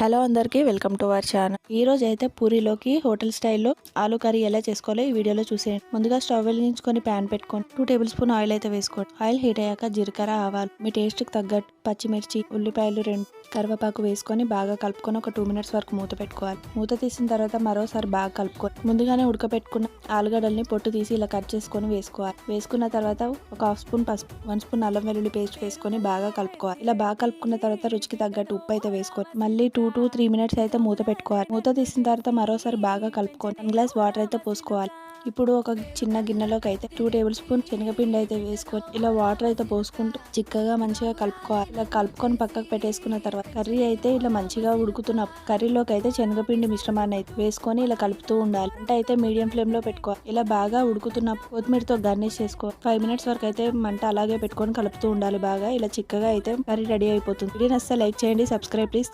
Hello అందరికీ welcome to our channel. ఈ రోజు అయితే పూరిలోకి హోటల్ స్టైల్లో ఆలు కర్రీ ఎలా చేసుకోవాలో ఈ వీడియోలో చూసేయండి. ముందుగా స్టవ్ వెలిగించుకొని ప్యాన్ పెట్టుకోండి. టూ టేబుల్ స్పూన్ ఆయిల్ అయితే వేసుకోండి. ఆయిల్ హీట్ అయ్యాక జీలకర్ర ఆవాలు. మీ టేస్ట్కి తగ్గట్టు పచ్చిమిర్చి ఉల్లిపాయలు రెండు కరివేపాకు వేసుకొని బాగా కలుపుకొని ఒక టూ మినిట్స్ వరకు మూత పెట్టుకోవాలి. మూత తీసిన తర్వాత మరోసారి బాగా కలుపుకొని ముందుగానే ఉడకపెట్టుకున్న ఆలుగడ్డల్ని పొట్టు తీసి ఇలా కట్ చేసుకొని వేసుకోవాలి. వేసుకున్న తర్వాత ఒక హాఫ్ స్పూన్ పసుపు వన్ స్పూన్ అల్లం వెల్లుల్లి పేస్ట్ వేసుకొని బాగా కలుపుకోవాలి. ఇలా బాగా కలుపుకున్న తర్వాత రుచికి తగ్గట్టు ఉప్పు అయితే వేసుకోవాలి మళ్ళీ టూ టు త్రీ మినిట్స్ అయితే మూత పెట్టుకోవాలి. మూత తీసిన తర్వాత మరోసారి బాగా కలుపుకొని వన్ గ్లాస్ వాటర్ అయితే పోసుకోవాలి. ఇప్పుడు ఒక చిన్న గిన్నెలోకి అయితే టూ టేబుల్ స్పూన్ శనగపిండి అయితే వేసుకొని ఇలా వాటర్ అయితే పోసుకుంటూ చిక్కగా మంచిగా కలుపుకోవాలి. ఇలా కలుపుకొని పక్కకు పెట్టేసుకున్న తర్వాత కర్రీ అయితే ఇలా మంచిగా ఉడుకుతున్న కర్రీలోకి అయితే శనగపిండి మిశ్రమాన్ని అయితే వేసుకొని ఇలా కలుపుతూ ఉండాలి. అంటే అయితే మీడియం ఫ్లేమ్లో పెట్టుకోవాలి. ఇలా బాగా ఉడుకుతున్న కొత్తిమీరతో గార్నిష్ చేసుకో ఫైవ్ మినిట్స్ వరకు అయితే మంట అలాగే పెట్టుకొని కలుపుతూ ఉండాలి బాగా. ఇలా చిక్కగా అయితే కర్రీ రెడీ అయిపోతుంది. వీడియో నచ్చితే లైక్ చేయండి సబ్స్క్రైబ్ ప్లీజ్.